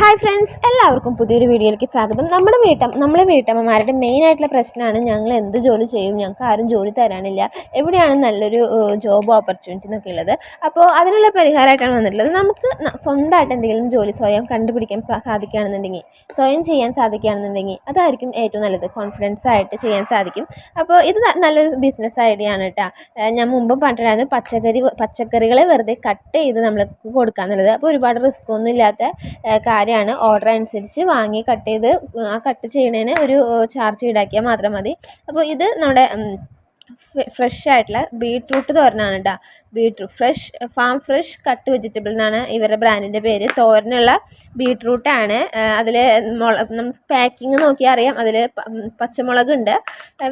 Hi friends എല്ലാവർക്കും പുതിയൊരു വീഡിയോയിലേക്ക് സ്വാഗതം. നമ്മുടെ വീട്ടം നമ്മളെ വീട്ടമ്മമാരുടെ മെയിൻ ആയിട്ടുള്ള പ്രശ്നമാണ് ഞങ്ങൾ എന്ത് ജോലി ചെയ്യും ഞങ്ങൾക്ക് ആരും ജോലി തരാനില്ല. എവിടെയാണ് നല്ലൊരു ജോബ് ഓപ്പർച്യൂണിറ്റി എന്നൊക്കെ ഉള്ളത്. അപ്പോൾ അതിനുള്ള പരിഹാരമായിട്ടാണ് വന്നിട്ടുള്ളത്. നമുക്ക് സ്വന്തമായിട്ട് എന്തെങ്കിലും ജോലി സ്വയം കണ്ടുപിടിക്കാൻ സാധിക്കുകയാണെന്നുണ്ടെങ്കിൽ സ്വയം ചെയ്യാൻ സാധിക്കുകയാണെന്നുണ്ടെങ്കിൽ അതായിരിക്കും ഏറ്റവും നല്ലത്. കോൺഫിഡൻസ് ആയിട്ട് ചെയ്യാൻ സാധിക്കും. അപ്പോൾ ഇത് നല്ലൊരു ബിസിനസ് ഐഡിയ ആണ് കേട്ടോ ഞാൻ മുമ്പ് പറഞ്ഞിട്ടുണ്ടായിരുന്നു പച്ചക്കറി പച്ചക്കറികളെ വെറുതെ കട്ട് ചെയ്ത് നമ്മൾക്ക് കൊടുക്കുക എന്നുള്ളത് അപ്പോൾ ഒരുപാട് റിസ്ക് ഒന്നും ഇല്ലാത്ത കാര്യമാണ് ഓർഡർ അനുസരിച്ച് വാങ്ങി കട്ട് ചെയ്ത് ആ കട്ട് ചെയ്യണതിന് ഒരു ചാർജ് ഈടാക്കിയാൽ മാത്രം മതി. അപ്പോൾ ഇത് നമ്മുടെ ഫ്രഷ് ആയിട്ടുള്ള ബീട്രൂട്ട് തോരനാണ് കേട്ടോ beetroot fresh farm fresh cut vegetable എന്നാണ് ഇവരുടെ ബ്രാൻഡിന്റെ പേര്. തോരനുള്ള ബീട്രൂട്ടാണ് അതിൽ മുള പാക്കിങ് നോക്കിയാൽ അറിയാം. അതിൽ പച്ചമുളകുണ്ട്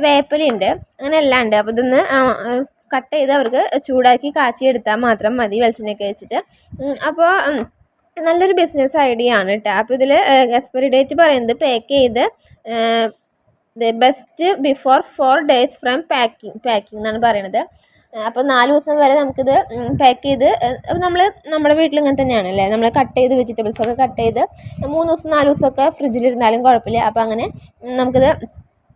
വേപ്പലുണ്ട് അങ്ങനെ എല്ലാം ഉണ്ട്. അപ്പോൾ ഇതൊന്ന് കട്ട് ചെയ്ത് അവർക്ക് ചൂടാക്കി കാച്ചിയെടുത്താൽ മാത്രം മതി വെളിച്ചെണ്ണയൊക്കെ വെച്ചിട്ട്. അപ്പോൾ നല്ലൊരു ബിസിനസ് ഐഡിയ ആണ് കേട്ടോ അപ്പോൾ ഇതിൽ എക്സ്പയറി ഡേറ്റ് പറയുന്നത് പാക്ക് ചെയ്ത് best before four days from packing packing എന്നാണ് പറയണത്. അപ്പോൾ നാല് ദിവസം വരെ നമുക്കിത് പാക്ക് ചെയ്ത് നമ്മൾ നമ്മുടെ വീട്ടിൽ ഇങ്ങനെ തന്നെയാണ് അല്ലേ നമ്മൾ കട്ട് ചെയ്ത് വെജിറ്റബിൾസ് ഒക്കെ കട്ട് ചെയ്ത് മൂന്ന് ദിവസം നാല് ദിവസമൊക്കെ ഫ്രിഡ്ജിലിരുന്നാലും കുഴപ്പമില്ല. അപ്പോൾ അങ്ങനെ നമുക്കിത്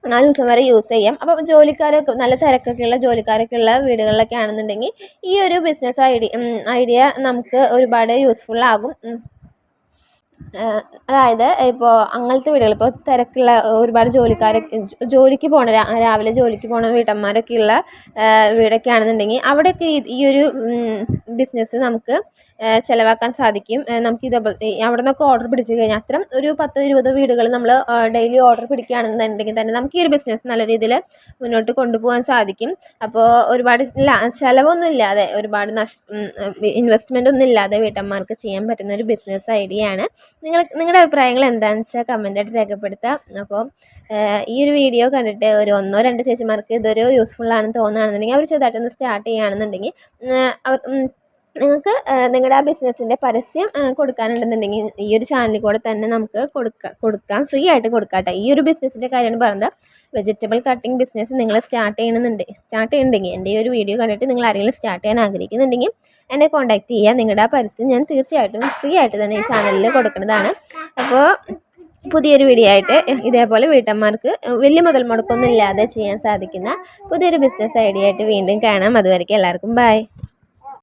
നാല് ദിവസം വരെ യൂസ് ചെയ്യാം. അപ്പോൾ ജോലിക്കാരൊക്കെ നല്ല തിരക്കൊക്കെ ഉള്ള ജോലിക്കാരൊക്കെ ഉള്ള വീടുകളിലൊക്കെ ആണെന്നുണ്ടെങ്കിൽ ഈ ഒരു ബിസിനസ് ഐഡിയ ഐഡിയ നമുക്ക് ഒരുപാട് യൂസ്ഫുൾ ആകും. അതായത് ഇപ്പോൾ അങ്ങനത്തെ വീടുകൾ ഇപ്പോൾ തിരക്കുള്ള ഒരുപാട് ജോലിക്കാർ ജോലിക്ക് പോണ രാവിലെ ജോലിക്ക് പോണ വീട്ടമ്മമാരൊക്കെ ഉള്ള വീടൊക്കെ ആണെന്നുണ്ടെങ്കിൽ അവിടെയൊക്കെ ഈ- ഒരു ബിസിനസ് നമുക്ക് ചിലവാക്കാൻ സാധിക്കും. നമുക്ക് ഇത് അവിടെ നിന്നൊക്കെ ഓർഡർ പിടിച്ച് കഴിഞ്ഞാൽ അത്തരം ഒരു പത്തോ ഇരുപതോ വീടുകൾ നമ്മൾ ഡെയിലി ഓർഡർ പിടിക്കുകയാണെന്നുണ്ടെങ്കിൽ തന്നെ നമുക്ക് ഈ ഒരു ബിസിനസ് നല്ല രീതിയിൽ മുന്നോട്ട് കൊണ്ടുപോകാൻ സാധിക്കും. അപ്പോൾ ഒരുപാട് ചിലവൊന്നും ഇല്ലാതെ ഒരുപാട് നഷ് ഇൻവെസ്റ്റ്മെന്റ് ഒന്നും ഇല്ലാതെ വീട്ടമ്മമാർക്ക് ചെയ്യാൻ പറ്റുന്ന ഒരു ബിസിനസ് ഐഡിയ ആണ്. നിങ്ങൾ നിങ്ങളുടെ അഭിപ്രായങ്ങൾ എന്താണെന്ന് വെച്ചാൽ കമന്റായിട്ട് രേഖപ്പെടുത്താം. അപ്പോൾ ഈ ഒരു വീഡിയോ കണ്ടിട്ട് ഒരു ഒന്നോ രണ്ടോ ചേച്ചിമാർക്ക് ഇതൊരു യൂസ്ഫുൾ ആണെന്ന് തോന്നുകയാണെന്നുണ്ടെങ്കിൽ അവർ ചെറുതായിട്ടൊന്ന് സ്റ്റാർട്ട് ചെയ്യുകയാണെന്നുണ്ടെങ്കിൽ അവർ നിങ്ങൾക്ക് നിങ്ങളുടെ ആ ബിസിനസ്സിന്റെ പരസ്യം കൊടുക്കാനുണ്ടെന്നുണ്ടെങ്കിൽ ഈ ഒരു ചാനലിൽ കൂടെ തന്നെ നമുക്ക് കൊടുക്കാം കൊടുക്കാം. ഫ്രീ ആയിട്ട് കൊടുക്കാം കേട്ടോ ഈ ഒരു ബിസിനസ്സിന്റെ കാര്യമാണ് പറയുന്നത് വെജിറ്റബിൾ കട്ടിംഗ് ബിസിനസ് നിങ്ങൾ സ്റ്റാർട്ട് ചെയ്യണമെന്നുണ്ട് സ്റ്റാർട്ട് ചെയ്യുന്നുണ്ടെങ്കിൽ എന്റെ ഈ ഒരു വീഡിയോ കണ്ടിട്ട് നിങ്ങൾ ആരെങ്കിലും സ്റ്റാർട്ട് ചെയ്യാൻ ആഗ്രഹിക്കുന്നുണ്ടെങ്കിൽ എന്നെ കോൺടാക്റ്റ് ചെയ്യുക. നിങ്ങളുടെ ആ പരസ്യം ഞാൻ തീർച്ചയായിട്ടും ഫ്രീ ആയിട്ട് തന്നെ ഈ ചാനലിൽ കൊടുക്കുന്നതാണ് അപ്പോൾ പുതിയൊരു വീഡിയോ ആയിട്ട് ഇതേപോലെ വീട്ടമ്മമാർക്ക് വലിയ മുതൽ മുടക്കൊന്നും ഇല്ലാതെ ചെയ്യാൻ സാധിക്കുന്ന പുതിയൊരു ബിസിനസ് ഐഡിയ ആയിട്ട് വീണ്ടും കാണാം. അതുവരെയ്ക്കും എല്ലാവർക്കും ബൈ